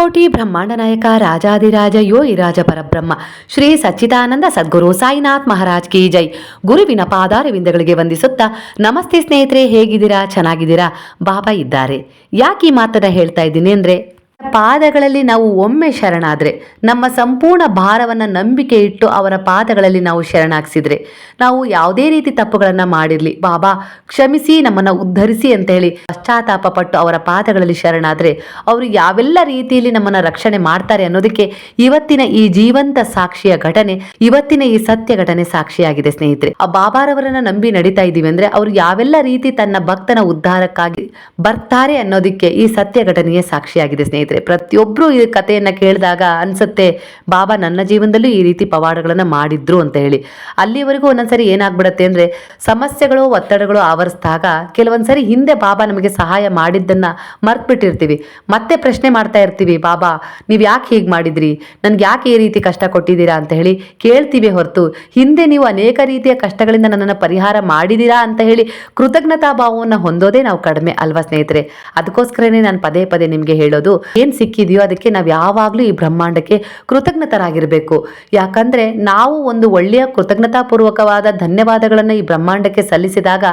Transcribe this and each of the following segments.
ಅಖಿಲಕೋಟಿ ಬ್ರಹ್ಮಾಂಡ ನಾಯಕ ರಾಜಾದಿರಾಜ ಯೋಗಿ ರಾಜ ಪರಬ್ರಹ್ಮ. ಶ್ರೀ ಸಚ್ಚಿದಾನಂದ ಸದ್ಗುರು ಸಾಯಿನಾಥ್ ಮಹಾರಾಜ್ ಕಿ ಜೈ. ಗುರುವಿನ ಪಾದಾರವಿಂದಗಳಿಗೆ ವಂದಿಸುತ್ತಾ, ನಮಸ್ತೆ ಸ್ನೇಹಿತರೆ, ಹೇಗಿದ್ದೀರಾ? ಚೆನ್ನಾಗಿದ್ದೀರಾ? ಬಾಬಾ ಇದ್ದಾರೆ. ಯಾಕೆ ಈ ಮಾತನ್ನ ಹೇಳ್ತಾ ಇದ್ದೀನಿ ಅಂದ್ರೆ ಪಾದಗಳಲ್ಲಿ ನಾವು ಒಮ್ಮೆ ಶರಣಾದ್ರೆ, ನಮ್ಮ ಸಂಪೂರ್ಣ ಭಾರವನ್ನು ನಂಬಿಕೆ ಇಟ್ಟು ಅವರ ಪಾದಗಳಲ್ಲಿ ನಾವು ಶರಣಾಗಿಸಿದ್ರೆ, ನಾವು ಯಾವುದೇ ರೀತಿ ತಪ್ಪುಗಳನ್ನು ಮಾಡಿರಲಿ, ಬಾಬಾ, ಕ್ಷಮಿಸಿ, ನಮ್ಮನ್ನು ಉದ್ಧರಿಸಿ ಅಂತ ಹೇಳಿ ಪಶ್ಚಾತ್ತಾಪ ಪಟ್ಟು ಅವರ ಪಾದಗಳಲ್ಲಿ ಶರಣಾದ್ರೆ, ಅವರು ಯಾವೆಲ್ಲ ರೀತಿಯಲ್ಲಿ ನಮ್ಮನ್ನು ರಕ್ಷಣೆ ಮಾಡ್ತಾರೆ ಅನ್ನೋದಕ್ಕೆ ಇವತ್ತಿನ ಈ ಜೀವಂತ ಸಾಕ್ಷಿಯ ಘಟನೆ, ಇವತ್ತಿನ ಈ ಸತ್ಯ ಘಟನೆ ಸಾಕ್ಷಿಯಾಗಿದೆ ಸ್ನೇಹಿತರೆ. ಆ ಬಾಬಾರವರನ್ನ ನಂಬಿ ನಡೀತಾ ಇದ್ದೀವಿ ಅಂದ್ರೆ ಅವರು ಯಾವೆಲ್ಲ ರೀತಿ ತನ್ನ ಭಕ್ತನ ಉದ್ಧಾರಕ್ಕಾಗಿ ಬರ್ತಾರೆ ಅನ್ನೋದಕ್ಕೆ ಈ ಸತ್ಯ ಘಟನೆಯೇ ಸಾಕ್ಷಿಯಾಗಿದೆ ಸ್ನೇಹಿತರೆ. ಪ್ರತಿಯೊಬ್ರು ಈ ಕಥೆಯನ್ನು ಕೇಳಿದಾಗ ಅನ್ಸುತ್ತೆ, ಬಾಬಾ ನನ್ನ ಜೀವನದಲ್ಲೂ ಈ ರೀತಿ ಪವಾಡಗಳನ್ನು ಮಾಡಿದ್ರು ಅಂತ ಹೇಳಿ. ಅಲ್ಲಿವರೆಗೂ ಒಂದೊಂದ್ಸರಿ ಏನಾಗ್ಬಿಡತ್ತೆ ಅಂದ್ರೆ, ಸಮಸ್ಯೆಗಳು, ಒತ್ತಡಗಳು ಆವರಿಸಿದಾಗ ಕೆಲವೊಂದ್ಸರಿ ಹಿಂದೆ ಬಾಬಾ ನಮಗೆ ಸಹಾಯ ಮಾಡಿದ್ದನ್ನ ಮರ್ತ್ಬಿಟ್ಟಿರ್ತೀವಿ. ಮತ್ತೆ ಪ್ರಶ್ನೆ ಮಾಡ್ತಾ ಇರ್ತೀವಿ, ಬಾಬಾ, ನೀವು ಯಾಕೆ ಹೀಗೆ ಮಾಡಿದ್ರಿ? ನನಗೆ ಯಾಕೆ ಈ ರೀತಿ ಕಷ್ಟ ಕೊಟ್ಟಿದ್ದೀರಾ? ಅಂತ ಹೇಳಿ ಕೇಳ್ತೀವಿ ಹೊರತು, ಹಿಂದೆ ನೀವು ಅನೇಕ ರೀತಿಯ ಕಷ್ಟಗಳಿಂದ ನನ್ನನ್ನು ಪರಿಹಾರ ಮಾಡಿದ್ದೀರಾ? ಅಂತ ಹೇಳಿ ಕೃತಜ್ಞತಾ ಭಾವವನ್ನು ಹೊಂದೋದೇ ನಾವು ಕಡಿಮೆ ಅಲ್ವಾ ಸ್ನೇಹಿತರೆ? ಅದಕ್ಕೋಸ್ಕರನೇ ನಾನು ಪದೇ ಪದೇ ನಿಮಗೆ ಹೇಳೋದು ಏನು ಸಿಕ್ಕಿದೆಯೋ ಅದಕ್ಕೆ ನಾವು ಯಾವಾಗಲೂ ಈ ಬ್ರಹ್ಮಾಂಡಕ್ಕೆ ಕೃತಜ್ಞತರಾಗಿರಬೇಕು. ಯಾಕಂದರೆ ನಾವು ಒಂದು ಒಳ್ಳೆಯ ಕೃತಜ್ಞತಾಪೂರ್ವಕವಾದ ಧನ್ಯವಾದಗಳನ್ನು ಈ ಬ್ರಹ್ಮಾಂಡಕ್ಕೆ ಸಲ್ಲಿಸಿದಾಗ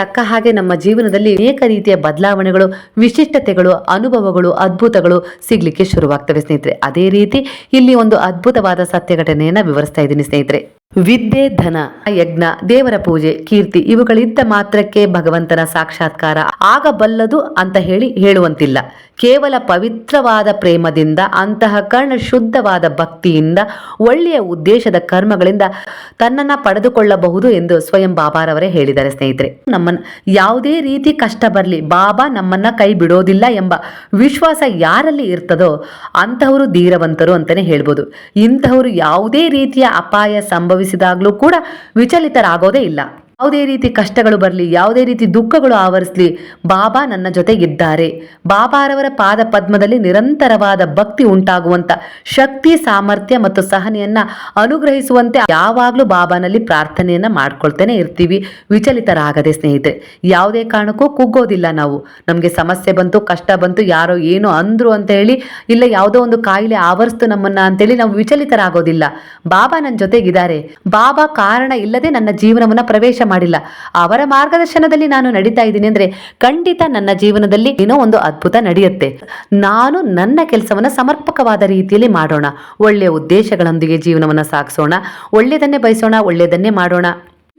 ತಕ್ಕ ಹಾಗೆ ನಮ್ಮ ಜೀವನದಲ್ಲಿ ಅನೇಕ ರೀತಿಯ ಬದಲಾವಣೆಗಳು, ವಿಶಿಷ್ಟತೆಗಳು, ಅನುಭವಗಳು, ಅದ್ಭುತಗಳು ಸಿಗ್ಲಿಕ್ಕೆ ಶುರುವಾಗ್ತವೆ ಸ್ನೇಹಿತರೆ. ಅದೇ ರೀತಿ ಇಲ್ಲಿ ಒಂದು ಅದ್ಭುತವಾದ ಸತ್ಯ ಘಟನೆಯನ್ನು ವಿವರಿಸ್ತಾ ಇದ್ದೀನಿ ಸ್ನೇಹಿತರೆ. ವಿದ್ಯೆ, ಧನ, ಯಜ್ಞ, ದೇವರ ಪೂಜೆ, ಕೀರ್ತಿ ಇವುಗಳಿದ್ದ ಮಾತ್ರಕ್ಕೆ ಭಗವಂತನ ಸಾಕ್ಷಾತ್ಕಾರ ಆಗಬಲ್ಲದು ಅಂತ ಹೇಳಿ ಹೇಳುವಂತಿಲ್ಲ. ಕೇವಲ ಪವಿತ್ರವಾದ ಪ್ರೇಮದಿಂದ, ಅಂತಹ ಕರ್ಣ ಶುದ್ಧವಾದ ಭಕ್ತಿಯಿಂದ, ಒಳ್ಳೆಯ ಉದ್ದೇಶದ ಕರ್ಮಗಳಿಂದ ತನ್ನನ್ನ ಪಡೆದುಕೊಳ್ಳಬಹುದು ಎಂದು ಸ್ವಯಂ ಬಾಬಾರವರೇ ಹೇಳಿದ್ದಾರೆ ಸ್ನೇಹಿತರೆ. ನಮ್ಮನ್ನ ಯಾವುದೇ ರೀತಿ ಕಷ್ಟ ಬರಲಿ, ಬಾಬಾ ನಮ್ಮನ್ನ ಕೈ ಬಿಡೋದಿಲ್ಲ ಎಂಬ ವಿಶ್ವಾಸ ಯಾರಲ್ಲಿ ಇರ್ತದೋ ಅಂತಹವರು ಧೀರವಂತರು ಅಂತಾನೆ ಹೇಳ್ಬೋದು. ಇಂತಹವರು ಯಾವುದೇ ರೀತಿಯ ಅಪಾಯ ಸಂಭವಿಸಿದಾಗಲೂ ಕೂಡ ವಿಚಲಿತರಾಗೋದೇ ಇಲ್ಲ. ಯಾವುದೇ ರೀತಿ ಕಷ್ಟಗಳು ಬರಲಿ, ಯಾವುದೇ ರೀತಿ ದುಃಖಗಳು ಆವರಿಸಲಿ, ಬಾಬಾ ನನ್ನ ಜೊತೆ ಇದ್ದಾರೆ. ಬಾಬಾರವರ ಪಾದ ಪದ್ಮದಲ್ಲಿ ನಿರಂತರವಾದ ಭಕ್ತಿ ಉಂಟಾಗುವಂತ ಶಕ್ತಿ, ಸಾಮರ್ಥ್ಯ ಮತ್ತು ಸಹನೆಯನ್ನ ಅನುಗ್ರಹಿಸುವಂತೆ ಯಾವಾಗಲೂ ಬಾಬಾನಲ್ಲಿ ಪ್ರಾರ್ಥನೆಯನ್ನ ಮಾಡ್ಕೊಳ್ತೇನೆ ಇರ್ತೀವಿ. ವಿಚಲಿತರಾಗದೆ ಸ್ನೇಹಿತರೆ, ಯಾವುದೇ ಕಾರಣಕ್ಕೂ ಕುಗ್ಗೋದಿಲ್ಲ ನಾವು. ನಮಗೆ ಸಮಸ್ಯೆ ಬಂತು, ಕಷ್ಟ ಬಂತು, ಯಾರೋ ಏನೋ ಅಂದ್ರು ಅಂತ ಹೇಳಿ, ಇಲ್ಲ ಯಾವುದೋ ಒಂದು ಕಾಯಿಲೆ ಆವರಿಸ್ತು ನಮ್ಮನ್ನ ಅಂತೇಳಿ ನಾವು ವಿಚಲಿತರಾಗೋದಿಲ್ಲ. ಬಾಬಾ ನನ್ನ ಜೊತೆಗಿದ್ದಾರೆ ಬಾಬಾ ಕಾರಣ ಇಲ್ಲದೆ ನನ್ನ ಜೀವನವನ್ನ ಪ್ರವೇಶ ಮಾಡಿಲ್ಲ. ಅವರ ಮಾರ್ಗದರ್ಶನದಲ್ಲಿ ನಾನು ನಡೀತಾ ಇದ್ದೀನಿ ಅಂದ್ರೆ ಖಂಡಿತ ನನ್ನ ಜೀವನದಲ್ಲಿ ಏನೋ ಒಂದು ಅದ್ಭುತ ನಡೆಯುತ್ತೆ. ನಾನು ನನ್ನ ಕೆಲಸವನ್ನ ಸಮರ್ಪಕವಾದ ರೀತಿಯಲ್ಲಿ ಮಾಡೋಣ. ಒಳ್ಳೆಯ ಉದ್ದೇಶಗಳೊಂದಿಗೆ ಜೀವನವನ್ನ ಸಾಗಿಸೋಣ. ಒಳ್ಳೆಯದನ್ನೇ ಬಯಸೋಣ, ಒಳ್ಳೆಯದನ್ನೇ ಮಾಡೋಣ.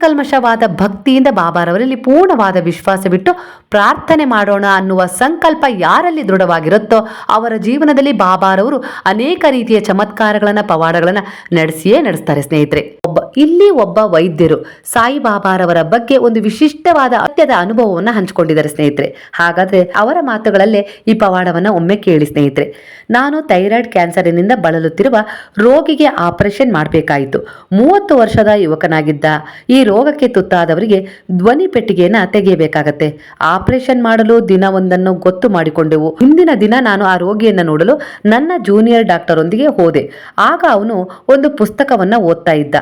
ಕಲ್ಮಶವಾದ ಭಕ್ತಿಯಿಂದ ಬಾಬಾರವರಲ್ಲಿ ಪೂರ್ಣವಾದ ವಿಶ್ವಾಸವಿಟ್ಟು ಪ್ರಾರ್ಥನೆ ಮಾಡೋಣ ಅನ್ನುವ ಸಂಕಲ್ಪ ಯಾರಲ್ಲಿ ದೃಢವಾಗಿರುತ್ತೋ ಅವರ ಜೀವನದಲ್ಲಿ ಬಾಬಾರವರು ಅನೇಕ ರೀತಿಯ ಚಮತ್ಕಾರಗಳನ್ನ, ಪವಾಡಗಳನ್ನ ನಡೆಸಿಯೇ ನಡೆಸ್ತಾರೆ ಸ್ನೇಹಿತರೆ. ಒಬ್ಬ, ಇಲ್ಲಿ ಒಬ್ಬ ವೈದ್ಯರು ಸಾಯಿಬಾಬಾರವರ ಬಗ್ಗೆ ಒಂದು ವಿಶಿಷ್ಟವಾದ ಅತ್ಯದ ಅನುಭವವನ್ನು ಹಂಚಿಕೊಂಡಿದ್ದಾರೆ ಸ್ನೇಹಿತರೆ. ಹಾಗಾದ್ರೆ ಅವರ ಮಾತುಗಳಲ್ಲೇ ಈ ಪವಾಡವನ್ನ ಒಮ್ಮೆ ಕೇಳಿ ಸ್ನೇಹಿತರೆ. ನಾನು ಥೈರಾಯ್ಡ್ ಕ್ಯಾನ್ಸರಿನಿಂದ ಬಳಲುತ್ತಿರುವ ರೋಗಿಗೆ ಆಪರೇಷನ್ ಮಾಡಬೇಕಾಯಿತು. ಮೂವತ್ತು ವರ್ಷದ ಯುವಕನಾಗಿದ್ದ ಈ ರೋಗಕ್ಕೆ ತುತ್ತಾದವರಿಗೆ ಧ್ವನಿ ಪೆಟ್ಟಿಗೆಯನ್ನು ತೆಗೆಯಬೇಕಾಗತ್ತೆ. ಆಪರೇಷನ್ ಮಾಡಲು ದಿನವೊಂದನ್ನು ಗೊತ್ತು ಮಾಡಿಕೊಂಡೆವು. ಹಿಂದಿನ ದಿನ ನಾನು ಆ ರೋಗಿಯನ್ನು ನೋಡಲು ನನ್ನ ಜೂನಿಯರ್ ಡಾಕ್ಟರ್ ಒಂದಿಗೆ ಹೋದೆ. ಆಗ ಅವನು ಒಂದು ಪುಸ್ತಕವನ್ನು ಓದ್ತಾ ಇದ್ದ.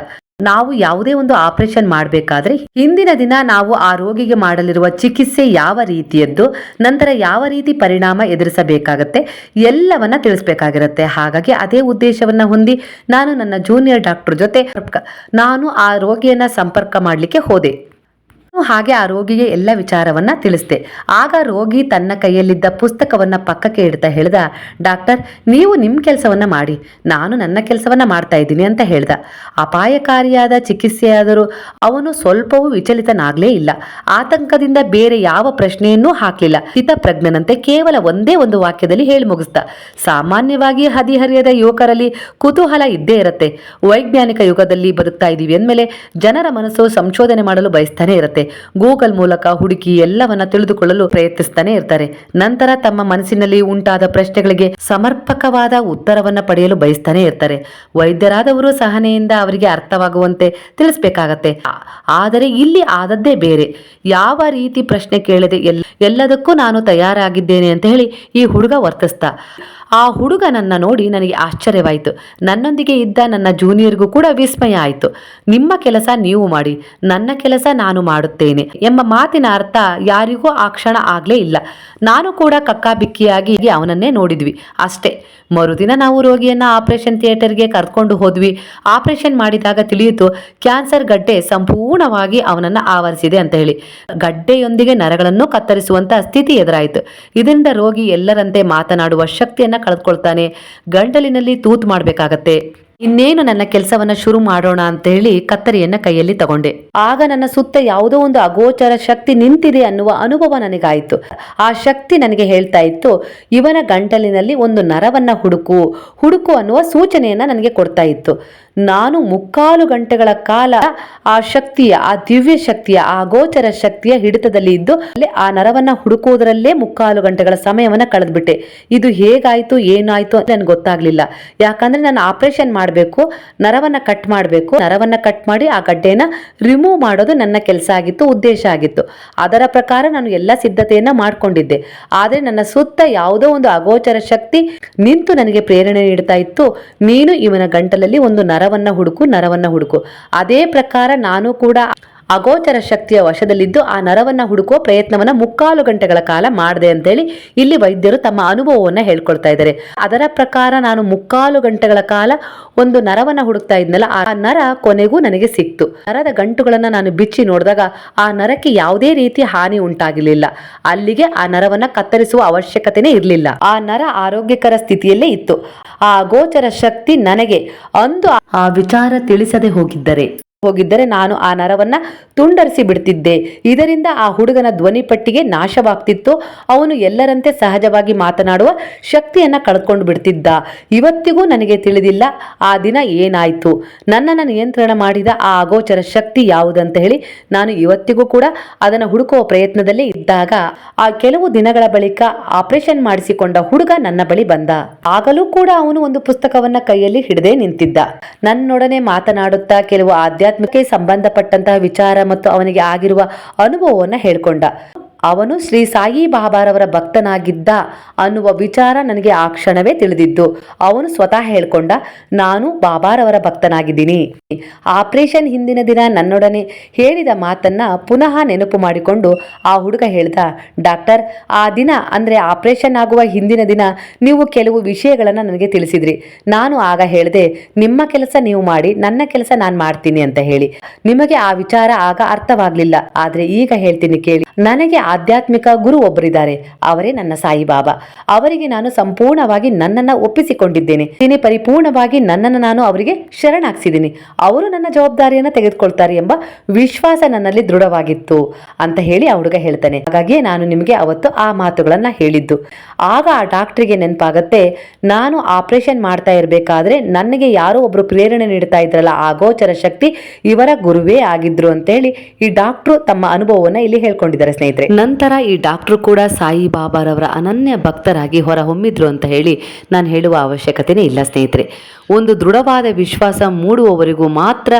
ನಾವು ಯಾವುದೇ ಒಂದು ಆಪರೇಷನ್ ಮಾಡಬೇಕಾದ್ರೆ ಹಿಂದಿನ ದಿನ ನಾವು ಆ ರೋಗಿಗೆ ಮಾಡಲಿರುವ ಚಿಕಿತ್ಸೆ ಯಾವ ರೀತಿಯದ್ದು, ನಂತರ ಯಾವ ರೀತಿ ಪರಿಣಾಮ ಎದುರಿಸಬೇಕಾಗತ್ತೆ, ಎಲ್ಲವನ್ನ ತಿಳಿಸಬೇಕಾಗಿರುತ್ತೆ. ಹಾಗಾಗಿ ಅದೇ ಉದ್ದೇಶವನ್ನ ಹೊಂದಿ ನಾನು ನನ್ನ ಜೂನಿಯರ್ ಡಾಕ್ಟರ್ ಜೊತೆ ನಾನು ಆ ರೋಗಿಯನ್ನ ಸಂಪರ್ಕ ಮಾಡಲಿಕ್ಕೆ ಹೋದೆ. ಹಾಗೆ ಆ ರೋಗಿಗೆ ಎಲ್ಲ ವಿಚಾರವನ್ನ ತಿಳಿಸಿದೆ. ಆಗ ರೋಗಿ ತನ್ನ ಕೈಯಲ್ಲಿದ್ದ ಪುಸ್ತಕವನ್ನ ಪಕ್ಕಕ್ಕೆ ಇಡ್ತಾ ಹೇಳ್ದ, ಡಾಕ್ಟರ್, ನೀವು ನಿಮ್ಮ ಕೆಲಸವನ್ನ ಮಾಡಿ, ನಾನು ನನ್ನ ಕೆಲಸವನ್ನ ಮಾಡ್ತಾ ಇದ್ದೀನಿ ಅಂತ ಹೇಳ್ದ. ಅಪಾಯಕಾರಿಯಾದ ಚಿಕಿತ್ಸೆಯಾದರೂ ಅವನು ಸ್ವಲ್ಪವೂ ವಿಚಲಿತನಾಗ್ಲೇ ಇಲ್ಲ. ಆತಂಕದಿಂದ ಬೇರೆ ಯಾವ ಪ್ರಶ್ನೆಯನ್ನೂ ಹಾಕ್ಲಿಲ್ಲ. ಹಿತಪ್ರಜ್ಞನಂತೆ ಕೇವಲ ಒಂದೇ ಒಂದು ವಾಕ್ಯದಲ್ಲಿ ಹೇಳಿ ಮುಗಿಸ್ದ. ಸಾಮಾನ್ಯವಾಗಿ ಹದಿಹರಿಯದ ಯುವಕರಲ್ಲಿ ಕುತೂಹಲ ಇದ್ದೇ ಇರುತ್ತೆ. ವೈಜ್ಞಾನಿಕ ಯುಗದಲ್ಲಿ ಬದುಕ್ತಾ ಇದೀವಿ ಅಂದಮೇಲೆ ಜನರ ಮನಸ್ಸು ಸಂಶೋಧನೆ ಮಾಡಲು ಬಯಸ್ತಾನೆ ಇರುತ್ತೆ. ಗೂಗಲ್ ಮೂಲಕ ಹುಡುಕಿ ಎಲ್ಲವನ್ನ ತಿಳಿದುಕೊಳ್ಳಲು ಪ್ರಯತ್ನಿಸ್ತಾನೆ ಇರ್ತಾರೆ. ನಂತರ ತಮ್ಮ ಮನಸ್ಸಿನಲ್ಲಿ ಉಂಟಾದ ಪ್ರಶ್ನೆಗಳಿಗೆ ಸಮರ್ಪಕವಾದ ಉತ್ತರವನ್ನ ಪಡೆಯಲು ಬಯಸ್ತಾನೆ ಇರ್ತಾರೆ. ವೈದ್ಯರಾದವರು ಸಹನೆಯಿಂದ ಅವರಿಗೆ ಅರ್ಥವಾಗುವಂತೆ ತಿಳಿಸಬೇಕಾಗತ್ತೆ. ಆದರೆ ಇಲ್ಲಿ ಆದದ್ದೇ ಬೇರೆ. ಯಾವ ರೀತಿ ಪ್ರಶ್ನೆ ಕೇಳದೆ ಎಲ್ ಎಲ್ಲದಕ್ಕೂ ನಾನು ತಯಾರಾಗಿದ್ದೇನೆ ಅಂತ ಹೇಳಿ ಈ ಹುಡುಗ ವರ್ತಿಸ್ತ ಆ ಹುಡುಗನನ್ನು ನೋಡಿ ನನಗೆ ಆಶ್ಚರ್ಯವಾಯಿತು. ನನ್ನೊಂದಿಗೆ ಇದ್ದ ನನ್ನ ಜೂನಿಯರ್ಗೂ ಕೂಡ ವಿಸ್ಮಯ ಆಯಿತು. ನಿಮ್ಮ ಕೆಲಸ ನೀವು ಮಾಡಿ, ನನ್ನ ಕೆಲಸ ನಾನು ಮಾಡುತ್ತೇನೆ ಎಂಬ ಮಾತಿನ ಅರ್ಥ ಯಾರಿಗೂ ಆ ಕ್ಷಣ ಆಗಲೇ ಇಲ್ಲ. ನಾನು ಕೂಡ ಕಕ್ಕಾಬಿಕ್ಕಿಯಾಗಿ ಅವನನ್ನೇ ನೋಡಿದ್ವಿ. ಅಷ್ಟೇ. ಮರುದಿನ ನಾವು ರೋಗಿಯನ್ನು ಆಪರೇಷನ್ ಥಿಯೇಟರ್ಗೆ ಕರ್ಕೊಂಡು ಹೋದ್ವಿ. ಆಪರೇಷನ್ ಮಾಡಿದಾಗ ತಿಳಿಯಿತು, ಕ್ಯಾನ್ಸರ್ ಗಡ್ಡೆ ಸಂಪೂರ್ಣವಾಗಿ ಅವನನ್ನು ಆವರಿಸಿದೆ ಅಂತ ಹೇಳಿ. ಗಡ್ಡೆಯೊಂದಿಗೆ ನರಗಳನ್ನು ಕತ್ತರಿಸುವಂತಹ ಸ್ಥಿತಿ ಎದುರಾಯಿತು. ಇದರಿಂದ ರೋಗಿ ಎಲ್ಲರಂತೆ ಮಾತನಾಡುವ ಶಕ್ತಿಯನ್ನ ಕಳೆದುಕೊಳ್ತಾನೆ. ಗಂಟಲಿನಲ್ಲಿ ತೂತು ಮಾಡಬೇಕಾಗತ್ತೆ. ಇನ್ನೇನು ನನ್ನ ಕೆಲಸವನ್ನ ಶುರು ಮಾಡೋಣ ಅಂತ ಹೇಳಿ ಕತ್ತರಿಯನ್ನ ಕೈಯಲ್ಲಿ ತಗೊಂಡೆ. ಆಗ ನನ್ನ ಸುತ್ತ ಯಾವುದೋ ಒಂದು ಅಗೋಚರ ಶಕ್ತಿ ನಿಂತಿದೆ ಅನ್ನುವ ಅನುಭವ ನನಗಾಯಿತು. ಆ ಶಕ್ತಿ ನನಗೆ ಹೇಳ್ತಾ ಇತ್ತು, ಇವನ ಗಂಟಲಿನಲ್ಲಿ ಒಂದು ನರವನ್ನ ಹುಡುಕು ಹುಡುಕು ಅನ್ನುವ ಸೂಚನೆಯನ್ನ ನನಗೆ ಕೊಡ್ತಾ ಇತ್ತು. ನಾನು ಮುಕ್ಕಾಲು ಗಂಟೆಗಳ ಕಾಲ ಆ ಶಕ್ತಿಯ, ಆ ದಿವ್ಯ ಶಕ್ತಿಯ, ಆ ಗೋಚರ ಶಕ್ತಿಯ ಹಿಡಿತದಲ್ಲಿ ಇದ್ದು ಆ ನರವನ್ನ ಹುಡುಕುವುದರಲ್ಲೇ ಮುಕ್ಕಾಲು ಗಂಟೆಗಳ ಸಮಯವನ್ನ ಕಳೆದ್ಬಿಟ್ಟೆ. ಇದು ಹೇಗಾಯ್ತು, ಏನಾಯ್ತು ಅಂತ ನನ್ಗೆ ಗೊತ್ತಾಗ್ಲಿಲ್ಲ. ಯಾಕಂದ್ರೆ ನಾನು ಆಪರೇಷನ್ ಮಾಡಬೇಕು, ನರವನ್ನ ಕಟ್ ಮಾಡಬೇಕು. ನರವನ್ನ ಕಟ್ ಮಾಡಿ ಆ ಗಡ್ಡೆನ ರಿಮೂವ್ ಮಾಡೋದು ನನ್ನ ಕೆಲಸ ಆಗಿತ್ತು, ಉದ್ದೇಶ ಆಗಿತ್ತು. ಅದರ ಪ್ರಕಾರ ನಾನು ಎಲ್ಲ ಸಿದ್ಧತೆಯನ್ನ ಮಾಡ್ಕೊಂಡಿದ್ದೆ. ಆದ್ರೆ ನನ್ನ ಸುತ್ತ ಯಾವುದೋ ಒಂದು ಅಗೋಚರ ಶಕ್ತಿ ನಿಂತು ನನಗೆ ಪ್ರೇರಣೆ ನೀಡ್ತಾ ಇತ್ತು. ನೀನು ಇವನ ಗಂಟಲಲ್ಲಿ ಒಂದು ನರವನ್ನ ಹುಡುಕು ನರವನ್ನ ಹುಡುಕು. ಅದೇ ಪ್ರಕಾರ ನಾನು ಕೂಡ ಅಗೋಚರ ಶಕ್ತಿಯ ವಶದಲ್ಲಿದ್ದು ಆ ನರವನ್ನ ಹುಡುಕುವ ಪ್ರಯತ್ನವನ್ನ ಮುಕ್ಕಾಲು ಗಂಟೆಗಳ ಕಾಲ ಮಾಡಿದೆ ಅಂತೇಳಿ ಇಲ್ಲಿ ವೈದ್ಯರು ತಮ್ಮ ಅನುಭವವನ್ನ ಹೇಳ್ಕೊಳ್ತಾ ಇದ್ದಾರೆ. ಅದರ ಪ್ರಕಾರ ನಾನು ಮುಕ್ಕಾಲು ಗಂಟೆಗಳ ಕಾಲ ಒಂದು ನರವನ್ನ ಹುಡುಕ್ತಾ ಇದ್ನಲ್ಲ, ಆ ನರ ಕೊನೆಗೂ ನನಗೆ ಸಿಕ್ತು. ನರದ ಗಂಟುಗಳನ್ನ ನಾನು ಬಿಚ್ಚಿ ನೋಡಿದಾಗ ಆ ನರಕ್ಕೆ ಯಾವುದೇ ರೀತಿ ಹಾನಿ ಉಂಟಾಗಲಿಲ್ಲ ಅಲ್ಲಿಗೆ ಆ ನರವನ್ನ ಕತ್ತರಿಸುವ ಅವಶ್ಯಕತೆನೇ ಇರಲಿಲ್ಲ. ಆ ನರ ಆರೋಗ್ಯಕರ ಸ್ಥಿತಿಯಲ್ಲೇ ಇತ್ತು. ಆ ಗೋಚರ ಶಕ್ತಿ ನನಗೆ ಅಂದು ಆ ವಿಚಾರ ತಿಳಿಸದೆ ಹೋಗಿದ್ದರೆ. ಹೋಗಿದ್ದರೆ ನಾನು ಆ ನರವನ್ನ ತುಂಡರಿಸಿ ಬಿಡ್ತಿದ್ದೆ. ಇದರಿಂದ ಆ ಹುಡುಗನ ಧ್ವನಿಪಟ್ಟಿಗೆ ನಾಶವಾಗ್ತಿತ್ತು. ಅವನು ಎಲ್ಲರಂತೆ ಸಹಜವಾಗಿ ಮಾತನಾಡುವ ಶಕ್ತಿಯನ್ನ ಕಳ್ಕೊಂಡು ಬಿಡ್ತಿದ್ದ. ಇವತ್ತಿಗೂ ನನಗೆ ತಿಳಿದಿಲ್ಲ, ಆ ದಿನ ಏನಾಯ್ತು? ನನ್ನನ್ನು ನಿಯಂತ್ರಣ ಮಾಡಿದ ಆ ಅಗೋಚರ ಶಕ್ತಿ ಯಾವುದಂತ ಹೇಳಿ ನಾನು ಇವತ್ತಿಗೂ ಕೂಡ ಅದನ್ನು ಹುಡುಕುವ ಪ್ರಯತ್ನದಲ್ಲಿ ಇದ್ದಾಗ, ಆ ಕೆಲವು ದಿನಗಳ ಬಳಿಕ ಆಪರೇಷನ್ ಮಾಡಿಸಿಕೊಂಡ ಹುಡುಗ ನನ್ನ ಬಳಿ ಬಂದ. ಆಗಲೂ ಕೂಡ ಅವನು ಒಂದು ಪುಸ್ತಕವನ್ನ ಕೈಯಲ್ಲಿ ಹಿಡದೆ ನಿಂತಿದ್ದ. ನನ್ನೊಡನೆ ಮಾತನಾಡುತ್ತಾ ಕೆಲವು ಆಧ್ಯಾತ್ಮಕ್ಕೆ ಸಂಬಂಧಪಟ್ಟಂತಹ ವಿಚಾರ ಮತ್ತು ಅವನಿಗೆ ಆಗಿರುವ ಅನುಭವವನ್ನ ಹೇಳ್ಕೊಂಡ. ಅವನು ಶ್ರೀ ಸಾಯಿ ಬಾಬಾರವರ ಭಕ್ತನಾಗಿದ್ದ ಅನ್ನುವ ವಿಚಾರ ನನಗೆ ಆ ಕ್ಷಣವೇ ತಿಳಿದಿದ್ದು. ಅವನು ಸ್ವತಃ ಹೇಳ್ಕೊಂಡ, ನಾನು ಬಾಬಾರವರ ಭಕ್ತನಾಗಿದ್ದೀನಿ. ಆಪರೇಷನ್ ಹಿಂದಿನ ದಿನ ನನ್ನೊಡನೆ ಹೇಳಿದ ಮಾತನ್ನ ಪುನಃ ನೆನಪು ಮಾಡಿಕೊಂಡು ಆ ಹುಡುಗ ಹೇಳ್ದ, ಡಾಕ್ಟರ್, ಆ ದಿನ ಅಂದ್ರೆ ಆಪರೇಷನ್ ಆಗುವ ಹಿಂದಿನ ದಿನ ನೀವು ಕೆಲವು ವಿಷಯಗಳನ್ನು ನನಗೆ ತಿಳಿಸಿದ್ರಿ. ನಾನು ಆಗ ಹೇಳಿದೆ, ನಿಮ್ಮ ಕೆಲಸ ನೀವು ಮಾಡಿ, ನನ್ನ ಕೆಲಸ ನಾನು ಮಾಡ್ತೀನಿ ಅಂತ ಹೇಳಿ. ನಿಮಗೆ ಆ ವಿಚಾರ ಆಗ ಅರ್ಥವಾಗ್ಲಿಲ್ಲ. ಆದ್ರೆ ಈಗ ಹೇಳ್ತೀನಿ ಕೇಳಿ. ನನಗೆ ಆಧ್ಯಾತ್ಮಿಕ ಗುರು ಒಬ್ಬರಿದ್ದಾರೆ. ಅವರೇ ನನ್ನ ಸಾಯಿಬಾಬಾ ಅವರಿಗೆ ನಾನು ಸಂಪೂರ್ಣವಾಗಿ ನನ್ನನ್ನ ಒಪ್ಪಿಸಿಕೊಂಡಿದ್ದೇನೆ. ನೀನೆ ಪರಿಪೂರ್ಣವಾಗಿ ನನ್ನನ್ನು ನಾನು ಅವರಿಗೆ ಶರಣಾಗ್ಸಿದ್ದೀನಿ. ಅವರು ನನ್ನ ಜವಾಬ್ದಾರಿಯನ್ನು ತೆಗೆದುಕೊಳ್ತಾರೆ ಎಂಬ ವಿಶ್ವಾಸ ನನ್ನಲ್ಲಿ ದೃಢವಾಗಿತ್ತು ಅಂತ ಹೇಳಿ ಆ ಹುಡುಗ ಹೇಳ್ತಾನೆ. ಹಾಗಾಗಿಯೇ ನಾನು ನಿಮಗೆ ಅವತ್ತು ಆ ಮಾತುಗಳನ್ನ ಹೇಳಿದ್ದು. ಆಗ ಆ ಡಾಕ್ಟ್ರಿಗೆ ನೆನಪಾಗತ್ತೆ, ನಾನು ಆಪರೇಷನ್ ಮಾಡ್ತಾ ಇರಬೇಕಾದ್ರೆ ನನಗೆ ಯಾರೋ ಒಬ್ರು ಪ್ರೇರಣೆ ನೀಡ್ತಾ ಇದ್ರಲ್ಲ, ಆ ಶಕ್ತಿ ಇವರ ಗುರುವೇ ಆಗಿದ್ರು ಅಂತೇಳಿ ಈ ಡಾಕ್ಟ್ರು ತಮ್ಮ ಅನುಭವವನ್ನ ಇಲ್ಲಿ ಹೇಳ್ಕೊಂಡಿದ್ದಾರೆ ಸ್ನೇಹಿತರೆ. ನಂತರ ಈ ಡಾಕ್ಟ್ರು ಕೂಡ ಸಾಯಿಬಾಬಾರವರ ಅನನ್ಯ ಭಕ್ತರಾಗಿ ಹೊರಹೊಮ್ಮಿದ್ರು ಅಂತ ಹೇಳಿ ನಾನು ಹೇಳುವ ಅವಶ್ಯಕತೆನೇ ಇಲ್ಲ, ಸ್ನೇಹಿತರೆ. ಒಂದು ದೃಢವಾದ ವಿಶ್ವಾಸ ಮೂಡುವವರೆಗೂ ಮಾತ್ರ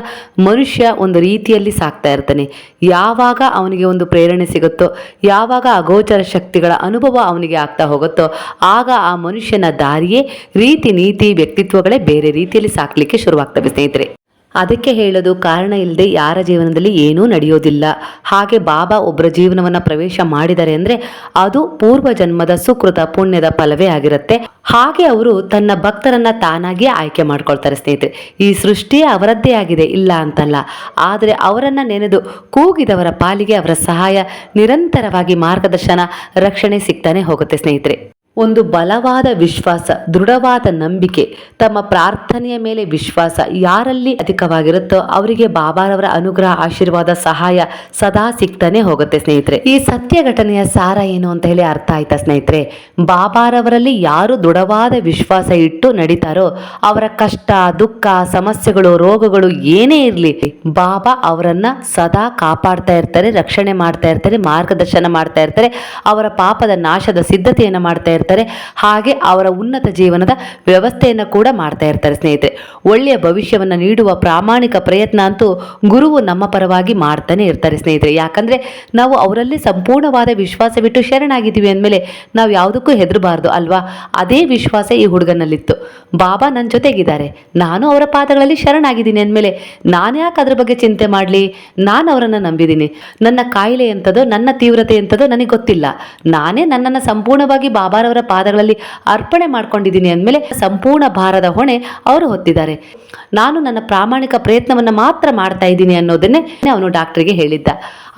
ಮನುಷ್ಯ ಒಂದು ರೀತಿಯಲ್ಲಿ ಸಾಕ್ತಾ ಇರ್ತಾನೆ. ಯಾವಾಗ ಅವನಿಗೆ ಒಂದು ಪ್ರೇರಣೆ ಸಿಗುತ್ತೋ, ಯಾವಾಗ ಅಗೋಚರ ಶಕ್ತಿಗಳ ಅನುಭವ ಅವನಿಗೆ ಆಗ್ತಾ ಹೋಗುತ್ತೋ, ಆಗ ಆ ಮನುಷ್ಯನ ದಾರಿಯೇ ರೀತಿ ನೀತಿ ವ್ಯಕ್ತಿತ್ವಗಳೇ ಬೇರೆ ರೀತಿಯಲ್ಲಿ ಸಾಕಲಿಕ್ಕೆ ಶುರುವಾಗ್ತವೆ, ಸ್ನೇಹಿತರೆ. ಅದಕ್ಕೆ ಹೇಳೋದು ಕಾರಣ ಇಲ್ಲದೆ ಯಾರ ಜೀವನದಲ್ಲಿ ಏನೂ ನಡೆಯೋದಿಲ್ಲ. ಹಾಗೆ ಬಾಬಾ ಒಬ್ಬರ ಜೀವನವನ್ನು ಪ್ರವೇಶ ಮಾಡಿದ್ದಾರೆ ಅಂದರೆ ಅದು ಪೂರ್ವ ಜನ್ಮದ ಸುಕೃತ ಪುಣ್ಯದ ಫಲವೇ ಆಗಿರುತ್ತೆ. ಹಾಗೆ ಅವರು ತನ್ನ ಭಕ್ತರನ್ನ ತಾನಾಗಿಯೇ ಆಯ್ಕೆ ಮಾಡ್ಕೊಳ್ತಾರೆ ಸ್ನೇಹಿತರೆ. ಈ ಸೃಷ್ಟಿಯೇ ಅವರದ್ದೇ ಆಗಿದೆ, ಇಲ್ಲ ಅಂತಲ್ಲ. ಆದರೆ ಅವರನ್ನು ನೆನೆದು ಕೂಗಿದವರ ಪಾಲಿಗೆ ಅವರ ಸಹಾಯ ನಿರಂತರವಾಗಿ ಮಾರ್ಗದರ್ಶನ, ರಕ್ಷಣೆ ಸಿಗ್ತಾನೆ ಹೋಗುತ್ತೆ ಸ್ನೇಹಿತರೆ. ಒಂದು ಬಲವಾದ ವಿಶ್ವಾಸ, ದೃಢವಾದ ನಂಬಿಕೆ, ತಮ್ಮ ಪ್ರಾರ್ಥನೆಯ ಮೇಲೆ ವಿಶ್ವಾಸ ಯಾರಲ್ಲಿ ಅಧಿಕವಾಗಿರುತ್ತೋ ಅವರಿಗೆ ಬಾಬಾರವರ ಅನುಗ್ರಹ, ಆಶೀರ್ವಾದ, ಸಹಾಯ ಸದಾ ಸಿಗ್ತಾನೆ ಹೋಗುತ್ತೆ ಸ್ನೇಹಿತರೆ. ಈ ಸತ್ಯ ಘಟನೆಯ ಸಾರ ಏನು ಅಂತ ಹೇಳಿ ಅರ್ಥ ಆಯ್ತಾ ಸ್ನೇಹಿತರೆ? ಬಾಬಾರವರಲ್ಲಿ ಯಾರು ದೃಢವಾದ ವಿಶ್ವಾಸ ಇಟ್ಟು ನಡೀತಾರೋ, ಅವರ ಕಷ್ಟ, ದುಃಖ, ಸಮಸ್ಯೆಗಳು, ರೋಗಗಳು ಏನೇ ಇರಲಿ, ಬಾಬಾ ಅವರನ್ನ ಸದಾ ಕಾಪಾಡ್ತಾ ಇರ್ತಾರೆ, ರಕ್ಷಣೆ ಮಾಡ್ತಾ ಇರ್ತಾರೆ, ಮಾರ್ಗದರ್ಶನ ಮಾಡ್ತಾ ಇರ್ತಾರೆ, ಅವರ ಪಾಪದ ನಾಶದ ಸಿದ್ಧತೆಯನ್ನು ಮಾಡ್ತಾ ಇರ್ತಾರೆ. ಇರ್ತಾರೆ ಹಾಗೆ ಅವರ ಉನ್ನತ ಜೀವನದ ವ್ಯವಸ್ಥೆಯನ್ನು ಕೂಡ ಮಾಡ್ತಾ ಇರ್ತಾರೆ ಸ್ನೇಹಿತರೆ. ಒಳ್ಳೆಯ ಭವಿಷ್ಯವನ್ನು ನೀಡುವ ಪ್ರಾಮಾಣಿಕ ಪ್ರಯತ್ನ ಅಂತೂ ಗುರುವು ನಮ್ಮ ಪರವಾಗಿ ಮಾಡ್ತಾನೆ ಇರ್ತಾರೆ ಸ್ನೇಹಿತರೆ. ಯಾಕಂದ್ರೆ ನಾವು ಅವರಲ್ಲಿ ಸಂಪೂರ್ಣವಾದ ವಿಶ್ವಾಸವಿಟ್ಟು ಶರಣಾಗಿದ್ದೀವಿ ಅಂದಮೇಲೆ ನಾವು ಯಾವುದಕ್ಕೂ ಹೆದರಬಾರ್ದು ಅಲ್ವಾ? ಅದೇ ವಿಶ್ವಾಸ ಈ ಹುಡುಗನಲ್ಲಿತ್ತು. ಬಾಬಾ ನನ್ನ ಜೊತೆಗಿದ್ದಾರೆ. ನಾನು ಅವರ ಪಾದಗಳಲ್ಲಿ ಶರಣಾಗಿದ್ದೀನಿ ಅಂದಮೇಲೆ ನಾನು ಯಾಕೆ ಅದ್ರ ಬಗ್ಗೆ ಚಿಂತೆ ಮಾಡಲಿ? ನಾನು ಅವರನ್ನು ನಂಬಿದ್ದೀನಿ ನನ್ನ ಕಾಯಿಲೆ ಎಂಥದೋ ನನ್ನ ತೀವ್ರತೆ ಎಂಥದೋ ನನಗೆ ಗೊತ್ತಿಲ್ಲ. ನಾನೇ ನನ್ನನ್ನು ಸಂಪೂರ್ಣವಾಗಿ ಬಾಬಾರವರ ಪಾದಗಳಲ್ಲಿ ಅರ್ಪಣೆ ಮಾಡ್ಕೊಂಡಿದ್ದೀನಿ ಅಂದಮೇಲೆ ಸಂಪೂರ್ಣ ಭಾರದ ಹೊಣೆ ಅವರು ಹೊತ್ತಿದ್ದಾರೆ. ನಾನು ನನ್ನ ಪ್ರಾಮಾಣಿಕ ಪ್ರಯತ್ನವನ್ನು ಮಾತ್ರ ಮಾಡ್ತಾ ಇದ್ದೀನಿ ಅನ್ನೋದನ್ನೇ ಅವನು ಡಾಕ್ಟರ್ಗೆ ಹೇಳಿದ್ದ.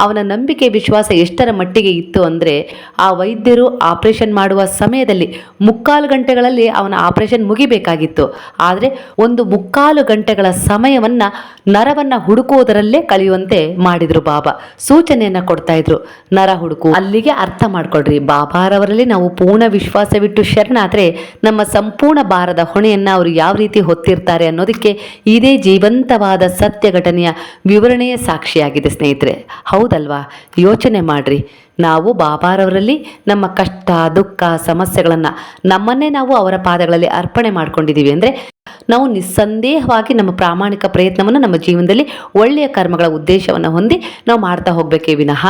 ಅವನ ನಂಬಿಕೆ ವಿಶ್ವಾಸ ಎಷ್ಟರ ಮಟ್ಟಿಗೆ ಇತ್ತು ಅಂದರೆ ಆ ವೈದ್ಯರು ಆಪರೇಷನ್ ಮಾಡುವ ಸಮಯದಲ್ಲಿ ಮುಕ್ಕಾಲು ಗಂಟೆಗಳಲ್ಲಿ ಅವನ ಆಪರೇಷನ್ ಮುಗಿಬೇಕಾಗಿತ್ತು. ಆದರೆ ಒಂದು ಮುಕ್ಕಾಲು ಗಂಟೆಗಳ ಸಮಯವನ್ನು ನರವನ್ನು ಹುಡುಕುವುದರಲ್ಲೇ ಕಳೆಯುವಂತೆ ಮಾಡಿದರು ಬಾಬಾ. ಸೂಚನೆಯನ್ನು ಕೊಡ್ತಾ ಇದ್ರು, ನರ ಹುಡುಕು, ಅಲ್ಲಿಗೆ ಅರ್ಥ ಮಾಡಿಕೊಡ್ರಿ ಬಾಬಾರವರಲ್ಲಿ ನಾವು ಪೂರ್ಣ ವಿಶ್ವಾಸವಿಟ್ಟು ಶರಣಾದರೆ ನಮ್ಮ ಸಂಪೂರ್ಣ ಭಾರದ ಹೊಣೆಯನ್ನು ಅವರು ಯಾವ ರೀತಿ ಹೊತ್ತಿರ್ತಾರೆ ಅನ್ನೋದಕ್ಕೆ ಇದೇ ಜೀವಂತವಾದ ಸತ್ಯ ಘಟನೆಯ ವಿವರಣೆಯೇ ಸಾಕ್ಷಿಯಾಗಿದೆ ಸ್ನೇಹಿತರೆ. ಹೌದಲ್ವಾ? ಯೋಚನೆ ಮಾಡ್ರಿ. ನಾವು ಬಾಬಾರವರಲ್ಲಿ ನಮ್ಮ ಕಷ್ಟ, ದುಃಖ, ಸಮಸ್ಯೆಗಳನ್ನು ನಮ್ಮನ್ನೇ ನಾವು ಅವರ ಪಾದಗಳಲ್ಲಿ ಅರ್ಪಣೆ ಮಾಡ್ಕೊಂಡಿದ್ದೀವಿ. ಅಂದರೆ ನಾವು ನಿಸ್ಸಂದೇಹವಾಗಿ ನಮ್ಮ ಪ್ರಾಮಾಣಿಕ ಪ್ರಯತ್ನವನ್ನು ನಮ್ಮ ಜೀವನದಲ್ಲಿ ಒಳ್ಳೆಯ ಕರ್ಮಗಳ ಉದ್ದೇಶವನ್ನು ಹೊಂದಿ ನಾವು ಮಾಡ್ತಾ ಹೋಗಬೇಕೇ ವಿನಃ.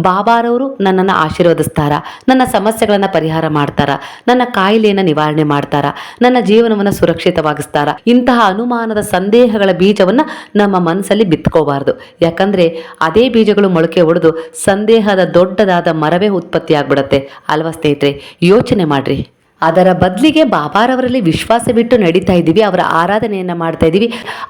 ಬಾಬಾರವರು ನನ್ನನ್ನು ಆಶೀರ್ವದಿಸ್ತಾರ, ನನ್ನ ಸಮಸ್ಯೆಗಳನ್ನು ಪರಿಹಾರ ಮಾಡ್ತಾರ, ನನ್ನ ಕಾಯಿಲೆಯನ್ನು ನಿವಾರಣೆ ಮಾಡ್ತಾರ, ನನ್ನ ಜೀವನವನ್ನು ಸುರಕ್ಷಿತವಾಗಿಸ್ತಾರ. ಇಂತಹ ಅನುಮಾನದ ಸಂದೇಹಗಳ ಬೀಜವನ್ನು ನಮ್ಮ ಮನಸ್ಸಲ್ಲಿ ಬಿತ್ಕೋಬಾರ್ದು. ಯಾಕಂದರೆ ಅದೇ ಬೀಜಗಳು ಮೊಳಕೆ ಒಡೆದು ಸಂದೇಹದ ದೊಡ್ಡದಾದ ಮರವೇ ಉತ್ಪತ್ತಿ ಆಗ್ಬಿಡತ್ತೆ ಅಲ್ವಾ ಸ್ನೇಹಿತರೆ, ಯೋಚನೆ ಮಾಡ್ರಿ. ಅದರ ಬದಲಿಗೆ ಬಾಬಾರವರಲ್ಲಿ ವಿಶ್ವಾಸವಿಟ್ಟು ನಡೀತಾ ಇದ್ದೀವಿ, ಅವರ ಆರಾಧನೆಯನ್ನು ಮಾಡ್ತಾ ಇದ್ದೀವಿ,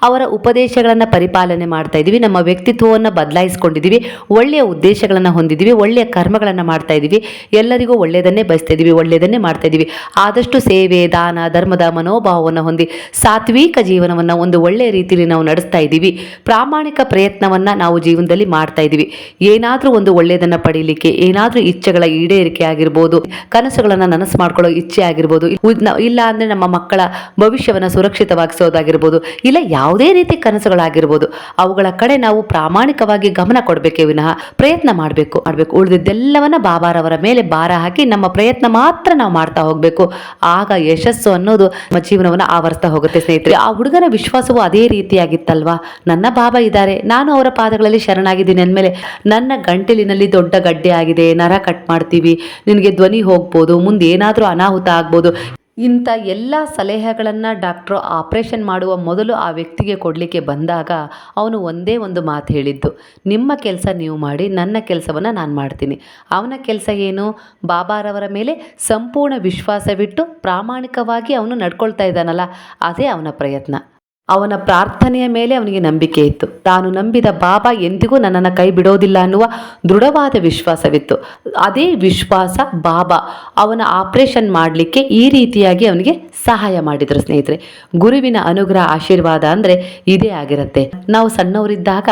ಅವರ ಉಪದೇಶಗಳನ್ನು ಪರಿಪಾಲನೆ ಮಾಡ್ತಾ ಇದ್ದೀವಿ, ನಮ್ಮ ವ್ಯಕ್ತಿತ್ವವನ್ನು ಬದಲಾಯಿಸ್ಕೊಂಡಿದ್ದೀವಿ, ಒಳ್ಳೆಯ ಉದ್ದೇಶಗಳನ್ನು ಹೊಂದಿದ್ದೀವಿ, ಒಳ್ಳೆಯ ಕರ್ಮಗಳನ್ನು ಮಾಡ್ತಾ ಇದ್ದೀವಿ, ಎಲ್ಲರಿಗೂ ಒಳ್ಳೆಯದನ್ನೇ ಬಯಸ್ತಾ ಇದ್ದೀವಿ, ಒಳ್ಳೆಯದನ್ನೇ ಮಾಡ್ತಾ ಇದ್ದೀವಿ. ಆದಷ್ಟು ಸೇವೆ, ದಾನ, ಧರ್ಮದ ಮನೋಭಾವವನ್ನು ಹೊಂದಿ ಸಾತ್ವಿಕ ಜೀವನವನ್ನು ಒಂದು ಒಳ್ಳೆಯ ರೀತಿಯಲ್ಲಿ ನಾವು ನಡೆಸ್ತಾ ಇದ್ದೀವಿ. ಪ್ರಾಮಾಣಿಕ ಪ್ರಯತ್ನವನ್ನು ನಾವು ಜೀವನದಲ್ಲಿ ಮಾಡ್ತಾ ಇದ್ದೀವಿ. ಏನಾದರೂ ಒಂದು ಒಳ್ಳೆಯದನ್ನು ಪಡೀಲಿಕ್ಕೆ, ಏನಾದರೂ ಇಚ್ಛೆಗಳ ಈಡೇರಿಕೆ ಆಗಿರ್ಬೋದು, ಕನಸುಗಳನ್ನು ನನಸು ಮಾಡ್ಕೊಳ್ಳೋ ಇಚ್ಛೆ ಆಗಿರ್ಬೋದು ಉ- ನ- ಇಲ್ಲ ಅಂದರೆ ನಮ್ಮ ಮಕ್ಕಳ ಭವಿಷ್ಯವನ್ನು ಸುರಕ್ಷಿತವಾಗಿಸೋದಾಗಿರ್ಬೋದು, ಇಲ್ಲ ಯಾವುದೇ ರೀತಿ ಕನಸುಗಳಾಗಿರ್ಬೋದು, ಅವುಗಳ ಕಡೆ ನಾವು ಪ್ರಾಮಾಣಿಕವಾಗಿ ಗಮನ ಕೊಡಬೇಕೇ ವಿನಃ ಪ್ರಯತ್ನ ಮಾಡಬೇಕು ಮಾಡಬೇಕು. ಉಳಿದಿದ್ದೆಲ್ಲವನ್ನ ಬಾಬಾರವರ ಮೇಲೆ ಭಾರ ಹಾಕಿ ನಮ್ಮ ಪ್ರಯತ್ನ ಮಾತ್ರ ನಾವು ಮಾಡ್ತಾ ಹೋಗಬೇಕು. ಆಗ ಯಶಸ್ಸು ಅನ್ನೋದು ನಮ್ಮ ಜೀವನವನ್ನು ಆವರಿಸ್ತಾ ಹೋಗುತ್ತೆ ಸ್ನೇಹಿತರೆ. ಆ ಹುಡುಗನ ವಿಶ್ವಾಸವು ಅದೇ ರೀತಿಯಾಗಿತ್ತಲ್ವಾ? ನನ್ನ ಬಾಬಾ ಇದ್ದಾರೆ, ನಾನು ಅವರ ಪಾದಗಳಲ್ಲಿ ಶರಣಾಗಿದ್ದೀನಿ ಅಂದಮೇಲೆ ನನ್ನ ಗಂಟಲಿನಲ್ಲಿ ದೊಡ್ಡ ಗಡ್ಡೆ ಆಗಿದೆ, ನರ ಕಟ್ ಮಾಡ್ತೀವಿ, ನಿನಗೆ ಧ್ವನಿ ಹೋಗ್ಬೋದು, ಮುಂದೆ ಏನಾದರೂ ಅನಾಹುತ ಆಗ್ಬೋದು. ಇಂಥ ಎಲ್ಲ ಸಲಹೆಗಳನ್ನು ಡಾಕ್ಟ್ರು ಆಪ್ರೇಷನ್ ಮಾಡುವ ಮೊದಲು ಆ ವ್ಯಕ್ತಿಗೆ ಕೊಡಲಿಕ್ಕೆ ಬಂದಾಗ ಅವನು ಒಂದೇ ಒಂದು ಮಾತು ಹೇಳಿದ್ದು, ನಿಮ್ಮ ಕೆಲಸ ನೀವು ಮಾಡಿ, ನನ್ನ ಕೆಲಸವನ್ನು ನಾನು ಮಾಡ್ತೀನಿ. ಅವನ ಕೆಲಸ ಏನು? ಬಾಬಾರವರ ಮೇಲೆ ಸಂಪೂರ್ಣ ವಿಶ್ವಾಸವಿಟ್ಟು ಪ್ರಾಮಾಣಿಕವಾಗಿ ಅವನು ನಡ್ಕೊಳ್ತಾ ಇದ್ದಾನಲ್ಲ, ಅದೇ ಅವನ ಪ್ರಯತ್ನ. ಅವನ ಪ್ರಾರ್ಥನೆಯ ಮೇಲೆ ಅವನಿಗೆ ನಂಬಿಕೆ ಇತ್ತು. ತಾನು ನಂಬಿದ ಬಾಬಾ ಎಂದಿಗೂ ನನ್ನನ್ನು ಕೈ ಬಿಡೋದಿಲ್ಲ ಅನ್ನುವ ದೃಢವಾದ ವಿಶ್ವಾಸವಿತ್ತು. ಅದೇ ವಿಶ್ವಾಸ ಬಾಬಾ ಅವನ ಆಪರೇಷನ್ ಮಾಡಲಿಕ್ಕೆ ಈ ರೀತಿಯಾಗಿ ಅವನಿಗೆ ಸಹಾಯ ಮಾಡಿದರು ಸ್ನೇಹಿತರೆ. ಗುರುವಿನ ಅನುಗ್ರಹ, ಆಶೀರ್ವಾದ ಅಂದರೆ ಇದೇ ಆಗಿರುತ್ತೆ. ನಾವು ಸಣ್ಣವರಿದ್ದಾಗ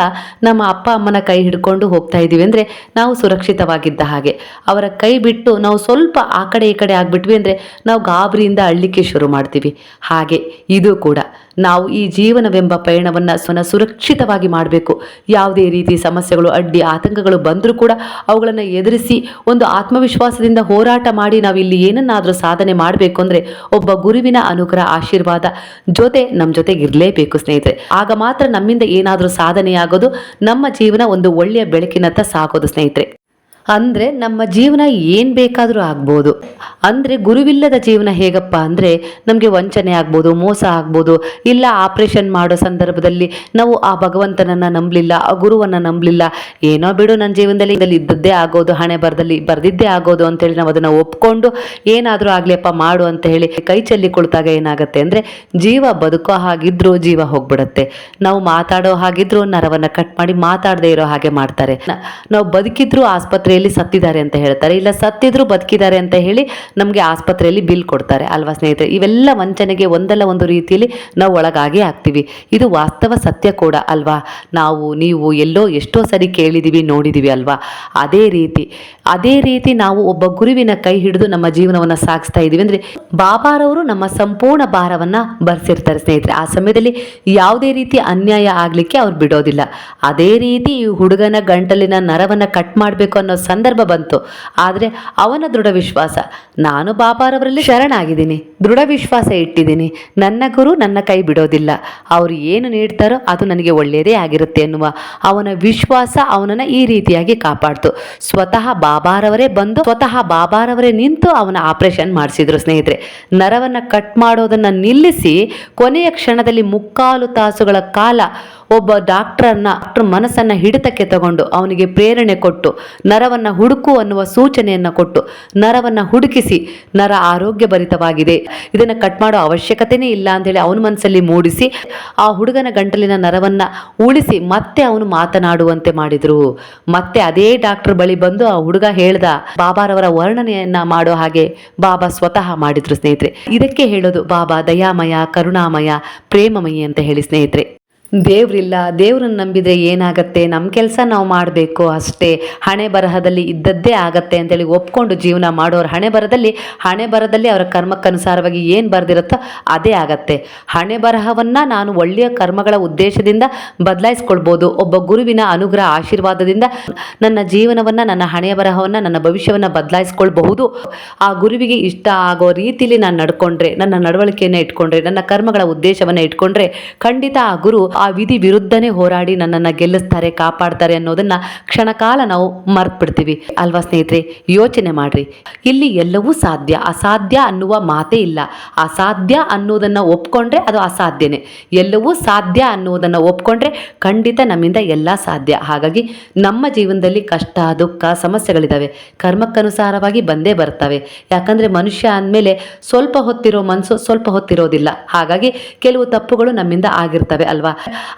ನಮ್ಮ ಅಪ್ಪ, ಅಮ್ಮನ ಕೈ ಹಿಡ್ಕೊಂಡು ಹೋಗ್ತಾ ಇದ್ದೀವಿ ಅಂದರೆ ನಾವು ಸುರಕ್ಷಿತವಾಗಿದ್ದ ಹಾಗೆ. ಅವರ ಕೈ ಬಿಟ್ಟು ನಾವು ಸ್ವಲ್ಪ ಆ ಕಡೆ ಈ ಕಡೆ ಆಗಿಬಿಟ್ವಿ ಅಂದರೆ ನಾವು ಗಾಬರಿಯಿಂದ ಅಳ್ಳಿಕ್ಕೆ ಶುರು ಮಾಡ್ತೀವಿ. ಹಾಗೆ ಇದು ಕೂಡ. ನಾವು ಈ ಜೀವನವೆಂಬ ಪಯಣವನ್ನು ಸ್ವನ ಸುರಕ್ಷಿತವಾಗಿ ಮಾಡಬೇಕು. ಯಾವುದೇ ರೀತಿ ಸಮಸ್ಯೆಗಳು, ಅಡ್ಡಿ, ಆತಂಕಗಳು ಬಂದರೂ ಕೂಡ ಅವುಗಳನ್ನು ಎದುರಿಸಿ ಒಂದು ಆತ್ಮವಿಶ್ವಾಸದಿಂದ ಹೋರಾಟ ಮಾಡಿ ನಾವು ಇಲ್ಲಿ ಏನನ್ನಾದರೂ ಸಾಧನೆ ಮಾಡಬೇಕು ಅಂದರೆ ಒಬ್ಬ ಗುರುವಿನ ಅನುಗ್ರಹ, ಆಶೀರ್ವಾದ ಜೊತೆ ನಮ್ಮ ಜೊತೆಗೆ ಇರಲೇಬೇಕು ಸ್ನೇಹಿತರೆ. ಆಗ ಮಾತ್ರ ನಮ್ಮಿಂದ ಏನಾದರೂ ಸಾಧನೆಯಾಗೋದು ನಮ್ಮ ಜೀವನ ಒಂದು ಒಳ್ಳೆಯ ಬೆಳಕಿನತ್ತ ಸಾಗೋದು ಸ್ನೇಹಿತರೆ. ಅಂದರೆ ನಮ್ಮ ಜೀವನ ಏನು ಬೇಕಾದರೂ ಆಗ್ಬೋದು. ಅಂದರೆ ಗುರುವಿಲ್ಲದ ಜೀವನ ಹೇಗಪ್ಪ ಅಂದರೆ ನಮಗೆ ವಂಚನೆ ಆಗ್ಬೋದು, ಮೋಸ ಆಗ್ಬೋದು. ಇಲ್ಲ ಆಪ್ರೇಷನ್ ಮಾಡೋ ಸಂದರ್ಭದಲ್ಲಿ ನಾವು ಆ ಭಗವಂತನನ್ನು ನಂಬಲಿಲ್ಲ, ಆ ಗುರುವನ್ನು ನಂಬಲಿಲ್ಲ. ಏನೋ ಬಿಡು ನನ್ನ ಜೀವನದಲ್ಲಿ ಇದ್ದದ್ದೇ ಆಗೋದು, ಹಣೆ ಬರದಲ್ಲಿ ಬರ್ದಿದ್ದೇ ಆಗೋದು ಅಂತೇಳಿ ನಾವು ಅದನ್ನು ಒಪ್ಕೊಂಡು ಏನಾದರೂ ಆಗಲಿಯಪ್ಪ ಮಾಡು ಅಂತ ಹೇಳಿ ಕೈ ಚೆಲ್ಲಿ ಕುಳಿತಾಗ ಏನಾಗುತ್ತೆ ಅಂದರೆ ಜೀವ ಬದುಕೋ ಹಾಗಿದ್ರೂ ಜೀವ ಹೋಗ್ಬಿಡುತ್ತೆ. ನಾವು ಮಾತಾಡೋ ಹಾಗಿದ್ರೂ ನರವನ್ನು ಕಟ್ ಮಾಡಿ ಮಾತಾಡದೇ ಇರೋ ಹಾಗೆ ಮಾಡ್ತಾರೆ. ನಾವು ಬದುಕಿದ್ರು ಆಸ್ಪತ್ರೆಯಲ್ಲಿ ಸತ್ತಿದ್ದಾರೆ ಅಂತ ಹೇಳ್ತಾರೆ. ಇಲ್ಲ, ಸತ್ತಿದ್ರು ಬದುಕಿದ್ದಾರೆ ಅಂತ ಹೇಳಿ ನಮಗೆ ಆಸ್ಪತ್ರೆಯಲ್ಲಿ ಬಿಲ್ ಕೊಡ್ತಾರೆ. ಅಲ್ವಾ ಸ್ನೇಹಿತರೆ? ಇವೆಲ್ಲ ವಂಚನೆಗೆ ಒಂದಲ್ಲ ಒಂದು ರೀತಿಯಲ್ಲಿ ನಾವು ಒಳಗಾಗೇ ಆಗ್ತೀವಿ. ಇದು ವಾಸ್ತವ ಸತ್ಯ ಕೂಡ ಅಲ್ವಾ? ನಾವು, ನೀವು ಎಲ್ಲೋ ಎಷ್ಟೋ ಸರಿ ಕೇಳಿದ್ದೀವಿ ನೋಡಿದ್ದೀವಿ ಅಲ್ವಾ? ಅದೇ ರೀತಿ ಅದೇ ರೀತಿ ನಾವು ಒಬ್ಬ ಗುರುವಿನ ಕೈ ಹಿಡಿದು ನಮ್ಮ ಜೀವನವನ್ನು ಸಾಗಿಸ್ತಾ ಇದ್ದೀವಿ ಅಂದರೆ ಬಾಬಾರವರು ನಮ್ಮ ಸಂಪೂರ್ಣ ಭಾರವನ್ನು ಬರೆಸಿರ್ತಾರೆ ಸ್ನೇಹಿತರೆ. ಆ ಸಮಯದಲ್ಲಿ ಯಾವುದೇ ರೀತಿ ಅನ್ಯಾಯ ಆಗಲಿಕ್ಕೆ ಅವ್ರು ಬಿಡೋದಿಲ್ಲ. ಅದೇ ರೀತಿ ಈ ಹುಡುಗನ ಗಂಟಲಿನ ನರವನ್ನು ಕಟ್ ಮಾಡಬೇಕು ಅನ್ನೋ ಸಂದರ್ಭ ಬಂತು. ಆದರೆ ಅವನ ದೃಢ ವಿಶ್ವಾಸ, ನಾನು ಬಾಬಾರವರಲ್ಲಿ ಶರಣಾಗಿದ್ದೀನಿ, ದೃಢ ವಿಶ್ವಾಸ ಇಟ್ಟಿದ್ದೀನಿ, ನನ್ನ ಗುರು ನನ್ನ ಕೈ ಬಿಡೋದಿಲ್ಲ, ಅವರು ಏನು ನೀಡ್ತಾರೋ ಅದು ನನಗೆ ಒಳ್ಳೆಯದೇ ಆಗಿರುತ್ತೆ ಎನ್ನುವ ಅವನ ವಿಶ್ವಾಸ ಅವನನ್ನು ಈ ರೀತಿಯಾಗಿ ಕಾಪಾಡ್ತು. ಸ್ವತಃ ಬಾಬಾರವರೇ ಬಂದು, ಸ್ವತಃ ಬಾಬಾರವರೇ ನಿಂತು ಅವನ ಆಪರೇಷನ್ ಮಾಡಿಸಿದ್ರು ಸ್ನೇಹಿತರೆ. ನರವನ್ನು ಕಟ್ ಮಾಡೋದನ್ನು ನಿಲ್ಲಿಸಿ ಕೊನೆಯ ಕ್ಷಣದಲ್ಲಿ ಮುಕ್ಕಾಲು ತಾಸುಗಳ ಕಾಲ ಒಬ್ಬ ಡಾಕ್ಟರನ್ನ, ಡಾಕ್ಟರ್ ಮನಸ್ಸನ್ನು ಹಿಡಿತಕ್ಕೆ ತಗೊಂಡು ಅವನಿಗೆ ಪ್ರೇರಣೆ ಕೊಟ್ಟು, ನರವನ್ನು ಹುಡುಕು ಅನ್ನುವ ಸೂಚನೆಯನ್ನು ಕೊಟ್ಟು, ನರವನ್ನು ಹುಡುಕಿಸಿ ನರ ಆರೋಗ್ಯ ಭರಿತವಾಗಿದೆ ಇದನ್ನು ಕಟ್ ಮಾಡೋ ಅವಶ್ಯಕತೆನೇ ಇಲ್ಲ ಅಂತೇಳಿ ಅವನ ಮನಸ್ಸಲ್ಲಿ ಮೂಡಿಸಿ, ಆ ಹುಡುಗನ ಗಂಟಲಿನ ನರವನ್ನು ಉಳಿಸಿ ಮತ್ತೆ ಅವನು ಮಾತನಾಡುವಂತೆ ಮಾಡಿದ್ರು. ಮತ್ತೆ ಅದೇ ಡಾಕ್ಟರ್ ಬಳಿ ಬಂದು ಆ ಹುಡುಗ ಹೇಳ್ದ, ಬಾಬಾರವರ ವರ್ಣನೆಯನ್ನ ಮಾಡೋ ಹಾಗೆ ಬಾಬಾ ಸ್ವತಃ ಮಾಡಿದ್ರು ಸ್ನೇಹಿತರೆ. ಇದಕ್ಕೆ ಹೇಳೋದು, ಬಾಬಾ ದಯಾಮಯ, ಕರುಣಾಮಯ, ಪ್ರೇಮಮಯಿ ಅಂತ ಹೇಳಿ ಸ್ನೇಹಿತರೆ. ದೇವ್ರಿಲ್ಲ, ದೇವ್ರನ್ನ ನಂಬಿದ್ರೆ ಏನಾಗತ್ತೆ? ನಮ್ಮ ಕೆಲಸ ನಾವು ಮಾಡಬೇಕು ಅಷ್ಟೇ. ಹಣೆ ಬರಹದಲ್ಲಿ ಇದ್ದದ್ದೇ ಆಗತ್ತೆ ಅಂತೇಳಿ ಒಪ್ಕೊಂಡು ಜೀವನ ಮಾಡೋರು ಹಣೆ ಬರದಲ್ಲಿ ಹಣೆ ಬರದಲ್ಲಿ ಅವರ ಕರ್ಮಕ್ಕನುಸಾರವಾಗಿ ಏನು ಬರೆದಿರುತ್ತೋ ಅದೇ ಆಗತ್ತೆ. ಹಣೆ ಬರಹವನ್ನು ನಾನು ಒಳ್ಳೆಯ ಕರ್ಮಗಳ ಉದ್ದೇಶದಿಂದ ಬದಲಾಯಿಸ್ಕೊಳ್ಬೋದು. ಒಬ್ಬ ಗುರುವಿನ ಅನುಗ್ರಹ ಆಶೀರ್ವಾದದಿಂದ ನನ್ನ ಜೀವನವನ್ನು, ನನ್ನ ಹಣೆ ಬರಹವನ್ನು, ನನ್ನ ಭವಿಷ್ಯವನ್ನು ಬದಲಾಯಿಸ್ಕೊಳ್ಬಹುದು. ಆ ಗುರುವಿಗೆ ಇಷ್ಟ ಆಗೋ ರೀತಿಲಿ ನಾನು ನಡ್ಕೊಂಡ್ರೆ, ನನ್ನ ನಡವಳಿಕೆಯನ್ನು ಇಟ್ಕೊಂಡ್ರೆ, ನನ್ನ ಕರ್ಮಗಳ ಉದ್ದೇಶವನ್ನು ಇಟ್ಕೊಂಡ್ರೆ ಖಂಡಿತ ಆ ಗುರು ಆ ವಿಧಿ ವಿರುದ್ಧನೇ ಹೋರಾಡಿ ನನ್ನನ್ನು ಗೆಲ್ಲಿಸ್ತಾರೆ, ಕಾಪಾಡ್ತಾರೆ ಅನ್ನೋದನ್ನು ಕ್ಷಣಕಾಲ ನಾವು ಮರ್ತ್ಬಿಡ್ತೀವಿ. ಅಲ್ವಾ ಸ್ನೇಹಿತರೆ? ಯೋಚನೆ ಮಾಡಿರಿ. ಇಲ್ಲಿ ಎಲ್ಲವೂ ಸಾಧ್ಯ. ಅಸಾಧ್ಯ ಅನ್ನುವ ಮಾತೇ ಇಲ್ಲ. ಅಸಾಧ್ಯ ಅನ್ನೋದನ್ನು ಒಪ್ಕೊಂಡ್ರೆ ಅದು ಅಸಾಧ್ಯನೇ. ಎಲ್ಲವೂ ಸಾಧ್ಯ ಅನ್ನೋದನ್ನು ಒಪ್ಕೊಂಡ್ರೆ ಖಂಡಿತ ನಮ್ಮಿಂದ ಎಲ್ಲ ಸಾಧ್ಯ. ಹಾಗಾಗಿ ನಮ್ಮ ಜೀವನದಲ್ಲಿ ಕಷ್ಟ, ದುಃಖ ಸಮಸ್ಯೆಗಳಿದ್ದಾವೆ ಕರ್ಮಕ್ಕನುಸಾರವಾಗಿ ಬಂದೇ ಬರ್ತವೆ. ಯಾಕಂದರೆ ಮನುಷ್ಯ ಅಂದಮೇಲೆ ಸ್ವಲ್ಪ ಹೊತ್ತಿರೋ ಮನಸ್ಸು ಸ್ವಲ್ಪ ಹೊತ್ತಿರೋದಿಲ್ಲ. ಹಾಗಾಗಿ ಕೆಲವು ತಪ್ಪುಗಳು ನಮ್ಮಿಂದ ಆಗಿರ್ತವೆ ಅಲ್ವಾ?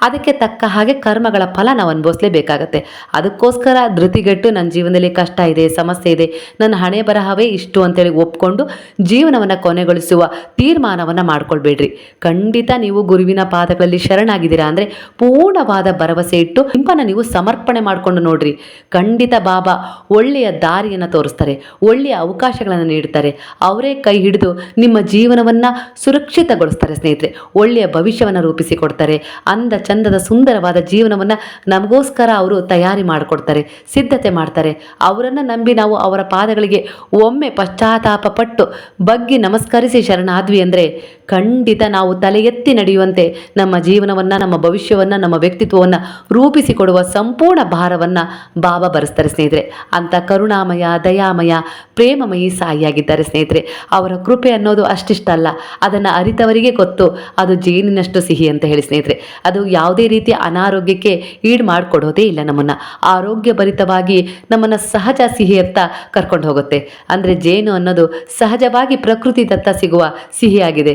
ಅದಕ್ಕೆ ತಕ್ಕ ಹಾಗೆ ಕರ್ಮಗಳ ಫಲ ನಾವು ಅನುಭವಿಸಲೇಬೇಕಾಗತ್ತೆ. ಅದಕ್ಕೋಸ್ಕರ ಧೃತಿಗೆಟ್ಟು ನನ್ನ ಜೀವನದಲ್ಲಿ ಕಷ್ಟ ಇದೆ, ಸಮಸ್ಯೆ ಇದೆ, ನನ್ನ ಹಣೆ ಬರಹವೇ ಇಷ್ಟು ಅಂತೇಳಿ ಒಪ್ಕೊಂಡು ಜೀವನವನ್ನು ಕೊನೆಗೊಳಿಸುವ ತೀರ್ಮಾನವನ್ನು ಮಾಡ್ಕೊಳ್ಬೇಡ್ರಿ. ಖಂಡಿತ ನೀವು ಗುರುವಿನ ಪಾದಗಳಲ್ಲಿ ಶರಣಾಗಿದ್ದೀರಾ ಅಂದರೆ ಪೂರ್ಣವಾದ ಭರವಸೆ ಇಟ್ಟು ಇಂಪನ ನೀವು ಸಮರ್ಪಣೆ ಮಾಡಿಕೊಂಡು ನೋಡ್ರಿ. ಖಂಡಿತ ಬಾಬಾ, ಒಳ್ಳೆಯ ದಾರಿಯನ್ನು ತೋರಿಸ್ತಾರೆ, ಒಳ್ಳೆಯ ಅವಕಾಶಗಳನ್ನು ನೀಡ್ತಾರೆ. ಅವರೇ ಕೈ ಹಿಡಿದು ನಿಮ್ಮ ಜೀವನವನ್ನು ಸುರಕ್ಷಿತಗೊಳಿಸ್ತಾರೆ ಸ್ನೇಹಿತರೆ, ಒಳ್ಳೆಯ ಭವಿಷ್ಯವನ್ನು ರೂಪಿಸಿಕೊಡ್ತಾರೆ ಅಂದ ಚಂದದ ಸುಂದರವಾದ ಜೀವನವನ್ನು ನಮಗೋಸ್ಕರ ಅವರು ತಯಾರಿ ಮಾಡಿಕೊಡ್ತಾರೆ, ಸಿದ್ಧತೆ ಮಾಡ್ತಾರೆ. ಅವರನ್ನು ನಂಬಿ ನಾವು ಅವರ ಪಾದಗಳಿಗೆ ಒಮ್ಮೆ ಪಶ್ಚಾತ್ತಾಪ ಪಟ್ಟು ಬಗ್ಗಿ ನಮಸ್ಕರಿಸಿ ಶರಣಾದ್ವಿ ಅಂದರೆ ಖಂಡಿತ ನಾವು ತಲೆ ಎತ್ತಿ ನಡೆಯುವಂತೆ ನಮ್ಮ ಜೀವನವನ್ನು, ನಮ್ಮ ಭವಿಷ್ಯವನ್ನು, ನಮ್ಮ ವ್ಯಕ್ತಿತ್ವವನ್ನು ರೂಪಿಸಿಕೊಡುವ ಸಂಪೂರ್ಣ ಭಾರವನ್ನು ಬಾಬಾ ಬರೆಸ್ತಾರೆ ಸ್ನೇಹಿತರೆ. ಅಂತ ಕರುಣಾಮಯ, ದಯಾಮಯ, ಪ್ರೇಮಮಯಿ ಸಾಯಿಯಾಗಿದ್ದಾರೆ ಸ್ನೇಹಿತರೆ. ಅವರ ಕೃಪೆ ಅನ್ನೋದು ಅಷ್ಟಿಷ್ಟಲ್ಲ ಅದನ್ನು ಅರಿತವರಿಗೆ ಗೊತ್ತು. ಅದು ಜೇನಿನಷ್ಟು ಸಿಹಿ ಅಂತ ಹೇಳಿ ಸ್ನೇಹಿತರೆ. ಅದು ಯಾವುದೇ ರೀತಿಯ ಅನಾರೋಗ್ಯಕ್ಕೆ ಈಡು ಮಾಡಿಕೊಡೋದೇ ಇಲ್ಲ ನಮ್ಮನ್ನು. ಆರೋಗ್ಯಭರಿತವಾಗಿ ನಮ್ಮನ್ನು ಸಹಜ ಸಿಹಿಯತ್ತ ಕರ್ಕೊಂಡು ಹೋಗುತ್ತೆ. ಅಂದರೆ ಜೇನು ಅನ್ನೋದು ಸಹಜವಾಗಿ ಪ್ರಕೃತಿ ದತ್ತ ಸಿಗುವ ಸಿಹಿಯಾಗಿದೆ.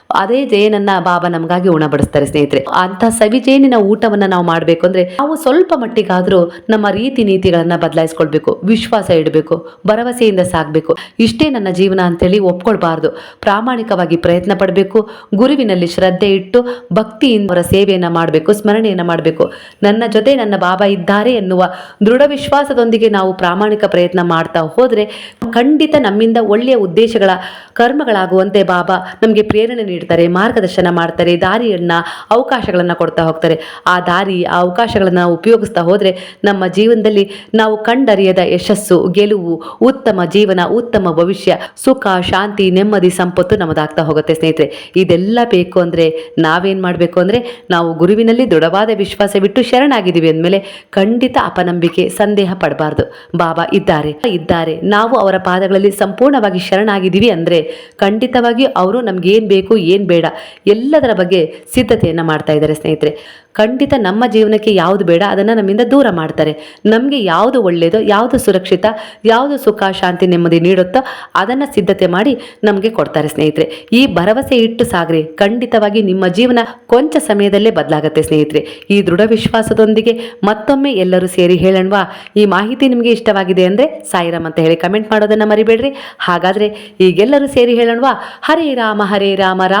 ಅದೇ ಜೇನನ್ನ ಬಾಬಾ ನಮಗಾಗಿ ಉಣಬಡಿಸ್ತಾರೆ ಸ್ನೇಹಿತರೆ. ಅಂತ ಸವಿ ಜೇನಿನ ಊಟವನ್ನ ನಾವು ಮಾಡಬೇಕು ಅಂದ್ರೆ ನಾವು ಸ್ವಲ್ಪ ಮಟ್ಟಿಗಾದರೂ ನಮ್ಮ ರೀತಿ ನೀತಿಗಳನ್ನ ಬದಲಾಯಿಸ್ಕೊಳ್ಬೇಕು, ವಿಶ್ವಾಸ ಇಡಬೇಕು, ಭರವಸೆಯಿಂದ ಸಾಗಬೇಕು. ಇಷ್ಟೇ ನನ್ನ ಜೀವನ ಅಂತೇಳಿ ಒಪ್ಕೊಳ್ಬಾರ್ದು. ಪ್ರಾಮಾಣಿಕವಾಗಿ ಪ್ರಯತ್ನ ಪಡಬೇಕು, ಗುರುವಿನಲ್ಲಿ ಶ್ರದ್ಧೆ ಇಟ್ಟು ಭಕ್ತಿಯಿಂದ ಅವರ ಸೇವೆಯನ್ನ ಮಾಡಬೇಕು, ಸ್ಮರಣೆಯನ್ನ ಮಾಡಬೇಕು. ನನ್ನ ಜೊತೆ ನನ್ನ ಬಾಬಾ ಇದ್ದಾರೆ ಎನ್ನುವ ದೃಢ ವಿಶ್ವಾಸದೊಂದಿಗೆ ನಾವು ಪ್ರಾಮಾಣಿಕ ಪ್ರಯತ್ನ ಮಾಡ್ತಾ ಹೋದರೆ ಖಂಡಿತ ನಮ್ಮಿಂದ ಒಳ್ಳೆಯ ಉದ್ದೇಶಗಳ, ಕರ್ಮಗಳಾಗುವಂತೆ ಬಾಬಾ ನಮಗೆ ಪ್ರೇರಣೆ ನೀಡ್ತಾರೆ ಮಾರ್ಗದರ್ಶನ ಮಾಡ್ತಾರೆ, ದಾರಿಯನ್ನು, ಅವಕಾಶಗಳನ್ನು ಕೊಡ್ತಾ ಹೋಗ್ತಾರೆ. ಆ ದಾರಿ, ಆ ಅವಕಾಶಗಳನ್ನು ಉಪಯೋಗಿಸ್ತಾ ಹೋದರೆ ನಮ್ಮ ಜೀವನದಲ್ಲಿ ನಾವು ಕಂಡರಿಯದ ಯಶಸ್ಸು, ಗೆಲುವು, ಉತ್ತಮ ಜೀವನ, ಉತ್ತಮ ಭವಿಷ್ಯ, ಸುಖ, ಶಾಂತಿ, ನೆಮ್ಮದಿ, ಸಂಪತ್ತು ನಮ್ಮದಾಗ್ತಾ ಹೋಗುತ್ತೆ ಸ್ನೇಹಿತರೆ. ಇದೆಲ್ಲ ಬೇಕು ಅಂದರೆ ನಾವೇನು ಮಾಡಬೇಕು ಅಂದರೆ ನಾವು ಗುರುವಿನಲ್ಲಿ ದೃಢವಾದ ವಿಶ್ವಾಸ ಬಿಟ್ಟು ಶರಣಾಗಿದ್ದೀವಿ ಅಂದಮೇಲೆ ಖಂಡಿತ ಅಪನಂಬಿಕೆ, ಸಂದೇಹ ಪಡಬಾರ್ದು. ಬಾಬಾ ಇದ್ದಾರೆ ಇದ್ದಾರೆ. ನಾವು ಅವರ ಪಾದಗಳಲ್ಲಿ ಸಂಪೂರ್ಣವಾಗಿ ಶರಣಾಗಿದ್ದೀವಿ ಅಂದರೆ ಖಂಡಿತವಾಗಿ ಅವರು ನಮಗೇನು ಬೇಕು ಏನು ಬೇಡ, ಎಲ್ಲದರ ಬಗ್ಗೆ ಸಿದ್ಧತೆಯನ್ನು ಮಾಡ್ತಾ ಇದ್ದಾರೆ ಸ್ನೇಹಿತರೆ. ಖಂಡಿತ ನಮ್ಮ ಜೀವನಕ್ಕೆ ಯಾವುದು ಬೇಡ, ಅದನ್ನು ನಮ್ಮಿಂದ ದೂರ ಮಾಡ್ತಾರೆ. ನಮಗೆ ಯಾವುದು ಒಳ್ಳೆಯದೋ ಯಾವುದು ಸುರಕ್ಷಿತ, ಯಾವುದು ಸುಖ, ಶಾಂತಿ, ನೆಮ್ಮದಿ ನೀಡುತ್ತೋ, ಅದನ್ನು ಸಿದ್ಧತೆ ಮಾಡಿ ನಮಗೆ ಕೊಡ್ತಾರೆ ಸ್ನೇಹಿತರೆ. ಈ ಭರವಸೆ ಇಟ್ಟು ಸಾಗ್ರಿ, ಖಂಡಿತವಾಗಿ ನಿಮ್ಮ ಜೀವನ ಕೊಂಚ ಸಮಯದಲ್ಲೇ ಬದಲಾಗುತ್ತೆ ಸ್ನೇಹಿತರೆ. ಈ ದೃಢ ವಿಶ್ವಾಸದೊಂದಿಗೆ ಮತ್ತೊಮ್ಮೆ ಎಲ್ಲರೂ ಸೇರಿ ಹೇಳೋಣವಾ. ಈ ಮಾಹಿತಿ ನಿಮಗೆ ಇಷ್ಟವಾಗಿದೆ ಅಂದರೆ ಸಾಯಿರಾಮ್ ಅಂತ ಹೇಳಿ ಕಮೆಂಟ್ ಮಾಡೋದನ್ನು ಮರಿಬೇಡ್ರಿ. ಹಾಗಾದರೆ ಈಗೆಲ್ಲರೂ ಸೇರಿ ಹೇಳೋಣವಾ. ಹರೇ ರಾಮ ಹರೇ ರಾಮ ರಾಮ.